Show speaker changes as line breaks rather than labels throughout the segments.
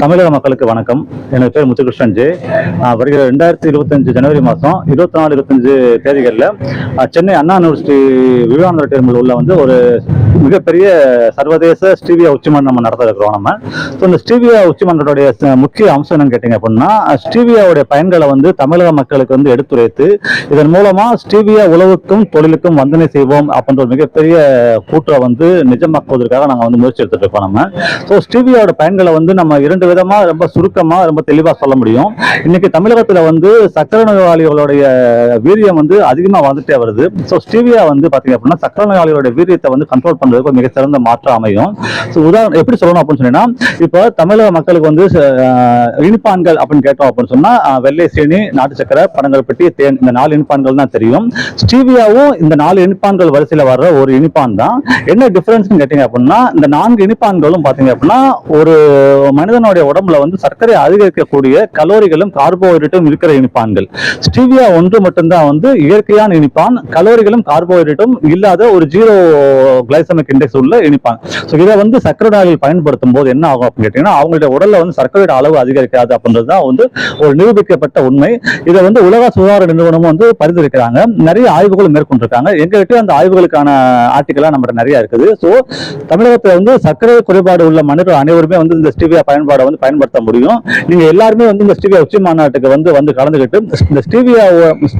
தமிழக மக்களுக்கு வணக்கம். எனது பேர் முத்துகிருஷ்ணன் ஜே. வருகிற ரெண்டாயிரத்தி இருபத்தஞ்சு ஜனவரி மாதம் இருபத்தி நாலு இருபத்தஞ்சு தேதிகளில் சென்னை அண்ணா யூனிவர்சிட்டி விவேகானந்தர் டேர்மில் உள்ள வந்து ஒரு மிகப்பெரிய சர்வதேச ஸ்டீவியா உச்சிமன்றம் நம்ம நடத்த இருக்கிறோம் நம்ம. ஸோ இந்த ஸ்டீவியா உச்சிமன்றத்துடைய முக்கிய அம்சம் என்னன்னு கேட்டிங்க அப்படின்னா ஸ்டீவியாவுடைய பயன்களை வந்து தமிழக மக்களுக்கு வந்து எடுத்துரைத்து இதன் மூலமா ஸ்டீவியா உழவுக்கும் தொழிலுக்கும் வந்தனை செய்வோம் அப்படின்ற ஒரு மிகப்பெரிய கூற்றை வந்து நிஜமாக்குவதற்காக நாங்கள் வந்து முயற்சி எடுத்துட்டு இருக்கோம் நம்ம. ஸோ ஸ்டீவியாவோட பயன்களை வந்து நம்ம இரண்டு விதமா ரொம்ப சுருக்கமா ரொம்ப தெளிவா சொல்ல முடியும். இன்னைக்கு தமிழகத்துல வந்து சக்கர நோயாளிகளுடைய வீரியம் வந்து அதிகமா வந்துட்டே வருது. ஸோ ஸ்டீவியா வந்து பாத்தீங்க அப்படின்னா சக்கர நோயாளிகளுடைய வீரியத்தை வந்து கண்ட்ரோல் பண்றதுக்கு ஒரு சிறந்த மாற்றம் அமையும். ஸோ உதாரணம் எப்படி சொல்லணும் அப்படின்னு சொன்னீங்கன்னா இப்போ தமிழக மக்களுக்கு வந்து இனிப்பான்கள் அப்படின்னு கேட்டோம் அப்படின்னு சொன்னா வெள்ளை சீனி நாட்டு சக்கரை பனங்கல்பட்டி தேன் இந்த நாலு இனிப்பான்கள் தான் தெரியும். ஸ்டீவியாவும் இந்த நாலு இனிப்பான்கள் வரிசையில வர்ற ஒரு இனிப்பான் தான். என்ன டிஃபரன்ஸ்னு கேட்டீங்க அப்படின்னா இந்த நான்கு இனிப்பான்களும் பாத்தீங்க அப்படின்னா ஒரு மனிதனுடைய உடம்புல வந்து சர்க்கரை அதிகரிக்கக்கூடிய கலோரிகளும் கார்போஹைட்ரேட்டும் இருக்கிற இனிப்பான்கள். ஸ்டீவியா ஒன்று மட்டும்தான் வந்து இயற்கையான இனிப்பான் கலோரிகளும் கார்போஹைட்ரேட்டும் இல்லாத ஒரு ஜீரோ கிளைசமிக் இண்டெக்ஸ் உள்ள இனிப்பான் ஸோ இதை வந்து சர்க்கரை நோயாளிகள் பயன்படுத்தும் போது என்ன ஆகும் அப்படின்னு கேட்டீங்கன்னா அவங்களுடைய உடல்ல வந்து சர்க்கரையோட அளவு அதிகரிக்காது அப்படின்றது தான் வந்து ஒரு நிரூபிக்கப்பட்ட உண்மை. இதை வந்து உலக சுகாதார நிறுவனமும் வந்து பரிந்துரைக்கிறாங்க. நிறைய ஆய்வுகளும் மேற்கொண்டிருக்காங்க. எங்ககிட்ட அந்த ஆய்வுகளுக்கான ஆர்டிகலாக நம்மகிட்ட நிறைய இருக்குது. ஸோ தமிழகத்தில் வந்து சர்க்கரை குறைபாடு உள்ள மனிதர்கள் அனைவருமே வந்து இந்த ஸ்டீவியா பயன்பாடை வந்து பயன்படுத்த முடியும். நீங்க எல்லாருமே வந்து இந்த ஸ்டீவியா உச்சி மாநாட்டுக்கு வந்து வந்து கலந்துக்கிட்டு இந்த ஸ்டீவியா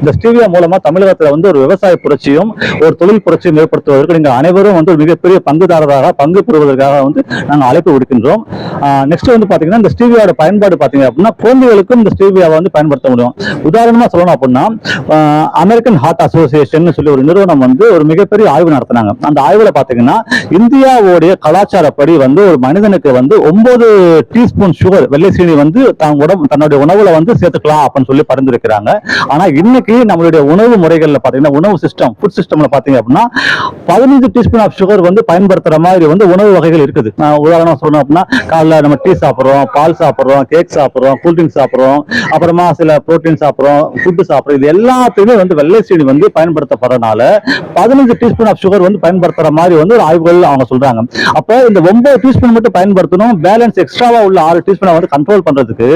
இந்த ஸ்டீவியா மூலமா தமிழகத்தில் வந்து ஒரு விவசாய புரட்சியும் ஒரு தொழில் புரட்சியும் ஏற்படுத்துவதற்கு நீங்க அனைவரும் வந்து மிகப்பெரிய பங்குதாரராக பங்கு பெறுவதற்காக வந்து நாங்க அழைப்பு விடுக்கின்றோம். நெக்ஸ்ட் வந்து பார்த்தீங்கன்னா இந்த ஸ்டீவியாவோட பயன்பாடு பார்த்தீங்க அப்படின்னா குழந்தைகளுக்கும் இந்த ஸ்டீவியாவை வந்து பயன்படுத்த முடியும். உதாரணமா சொல்லணும் அப்படின்னா அமெரிக்கன் ஹார்ட் அசோசியேஷன் சொல்லி ஒரு நிறுவனம் வந்து ஒரு மிகப்பெரிய ஆய்வு நடத்தினாங்க. அந்த ஆய்வில் பார்த்தீங்கன்னா இந்தியாவுடைய கலாச்சாரப்படி வந்து ஒரு மனிதனுக்கு வந்து ஒன்பது டீஸ்பூன் சுகர் வெள்ளை சீனி வந்து தன் உடம்பு தன்னுடைய உணவுல வந்து சேர்த்துக்கலாம் அப்படின்னு சொல்லி பரிந்துரைக்கிறாங்க. ஆனா இன்னைக்கு நம்மளுடைய உணவு முறைகள்ல பாத்தீங்கன்னா உணவு சிஸ்டம் ஃபுட் சிஸ்டம்ல பாத்தீங்க அப்படின்னா பதினஞ்சு டீஸ்பூன் ஆஃப் சுகர் வந்து பயன்படுத்துற மாதிரி வந்து உணவு வகைகள் இருக்குது. நான் உதாரணம் சொன்னோம் அப்படின்னா காலைல நம்ம டீ சாப்பிடுறோம் பால் சாப்பிடுறோம் கேக் சாப்பிடுறோம் கூல்ட்ரிங்க் சாப்பிடுறோம் அப்புறமா சில புரோட்டீன் சாப்பிடுறோம் ஃபுட்டு சாப்பிடுறோம் இது எல்லாத்தையுமே வந்து வெள்ளை சீனி வந்து பயன்படுத்தப்படுறதுனால பதினஞ்சு டீஸ்பூன் ஆஃப் சுகர் வந்து பயன்படுத்துற மாதிரி வந்து ஒரு ஆய்வுகள் அவங்க சொல்றாங்க. அப்போ இந்த ஒன்பது டீஸ்பூன் மட்டும் பயன்படுத்தணும் பேலன்ஸ் எக்ஸ்ட்ராவா உள்ள ஆறு டீஸ்பூனை வந்து கண்ட்ரோல் பண்றதுக்கு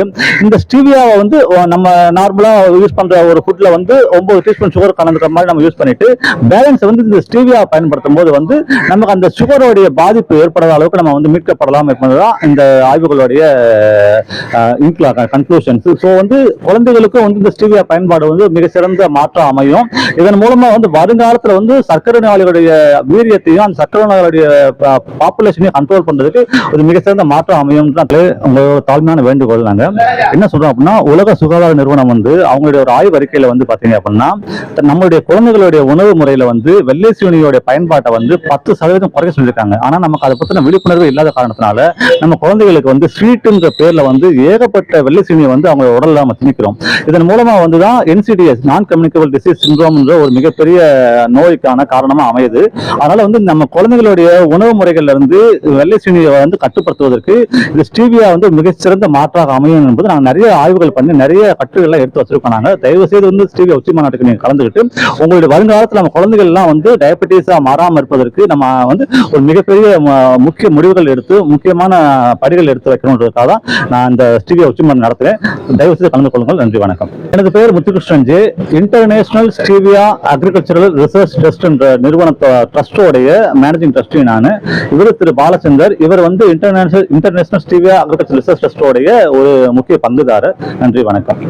இந்த ஸ்டீவியாவை வந்து நம்ம நார்மலா யூஸ் பண்ற ஒரு ஃபுட்ல வந்து ஒன்பது டீஸ்பூன் சுகர் கலந்துக்கிற மாதிரி நம்ம யூஸ் பண்ணிட்டு பேலன்ஸ் வந்து இந்த ஸ்டீவியா பயன்படுத்தும் போது வந்து நமக்கு அந்த சுகருடைய பாதிப்பு ஏற்படாத அளவுக்கு நம்ம வந்து மீட்கப்படலாம் என்பதுதான் இந்த ஆய்வுகளுடைய கன்க்ளூஷன்ஸ் ஸோ வந்து குழந்தைகளுக்கும் வந்து இந்த ஸ்டீவியா பயன்பாடு வந்து மிக சிறந்த மாற்றம் அமையும். இதன் மூலமா வந்து வருங்காலத்தில் வந்து சர்க்கரை நோயாளிகளுடைய வீரியத்தையும் அந்த சர்க்கரை நோயாளிகளுடைய பாப்புலேஷனையும் கண்ட்ரோல் பண்றதுக்கு ஒரு மிக சிறந்த மாற்றம் அமையும் உங்களோட தாழ்மையான வேண்டுகோள் நாங்க என்ன சொல்றோம் அப்படின்னா உலக சுகாதார நிறுவனம் வந்து அவங்களுடைய ஒரு ஆய்வு அறிக்கையில வந்து பாத்தீங்க அப்படின்னா நம்மளுடைய குழந்தைகளுடைய உணவு முறையில வந்து வெள்ளை சீனியோட பயன்பாட்டை வந்து பத்து சதவீதம் குறைக்க சொல்லியிருக்காங்க. ஆனா நமக்கு அதை பத்தின விழிப்புணர்வு இல்லாத காரணத்தினால நம்ம குழந்தைகளுக்கு வந்து ஸ்வீட்டுங்கிற பேர்ல வந்து ஏகப்பட்ட வெள்ளை சீனியை வந்து அவங்க உடல்ல நம்ம திணிக்கிறோம். இதன் மூலமா வந்து தான் என்சிடிஎஸ் நான் கம்யூனிகபிள் டிசீஸ் சிண்ட்ரோம்ன்ற ஒரு மிகப்பெரிய நோய்க்கான காரணமா அமையுது. அதனால வந்து நம்ம குழந்தைகளுடைய உணவு முறைகள்ல இருந்து வெள்ளை சீனியை வந்து கட்டுப்படுத்துவதற்கு இந்த ஸ்டீவியா வந்து மிகச்சிறந்த மாற்றாக அமையும் என்பது நாங்கள் நிறைய ஆய்வுகள் பண்ணி நிறைய கட்டுரைகள்லாம் எடுத்து வச்சிருக்கோம் நாங்கள் தயவு செய்து வந்து ஸ்டீவியா உச்சி மாநாட்டுக்கு நீங்கள் கலந்துக்கிட்டு உங்களுடைய வருங்காலத்தில் நம்ம குழந்தைகள்லாம் வந்து டயபெட்டிஸாக மாறாம இருப்பதற்கு நம்ம வந்து ஒரு மிகப்பெரிய முக்கிய முடிவுகள் எடுத்து முக்கியமான படிகள் எடுத்து வைக்கணுன்றதுக்காக தான் நான் இந்த ஸ்டீடியோ உச்சி நடத்துகிறேன் நடத்துறேன். தயவு செய்து கலந்து கொள்ளுங்கள். நன்றி வணக்கம். எனது பெயர் Muthukrishnan J. International Stevia Agricultural Research Trust என்ற நிறுவனத்தோ ட்ரஸ்டோடைய மேனேஜிங் ட்ரஸ்டி நான். இவர் திரு பாலச்சந்தர். இவர் வந்து International International Stevia Agriculture Research ட்ரஸ்டோடைய ஒரு முக்கிய பங்குதாரர். நன்றி வணக்கம்.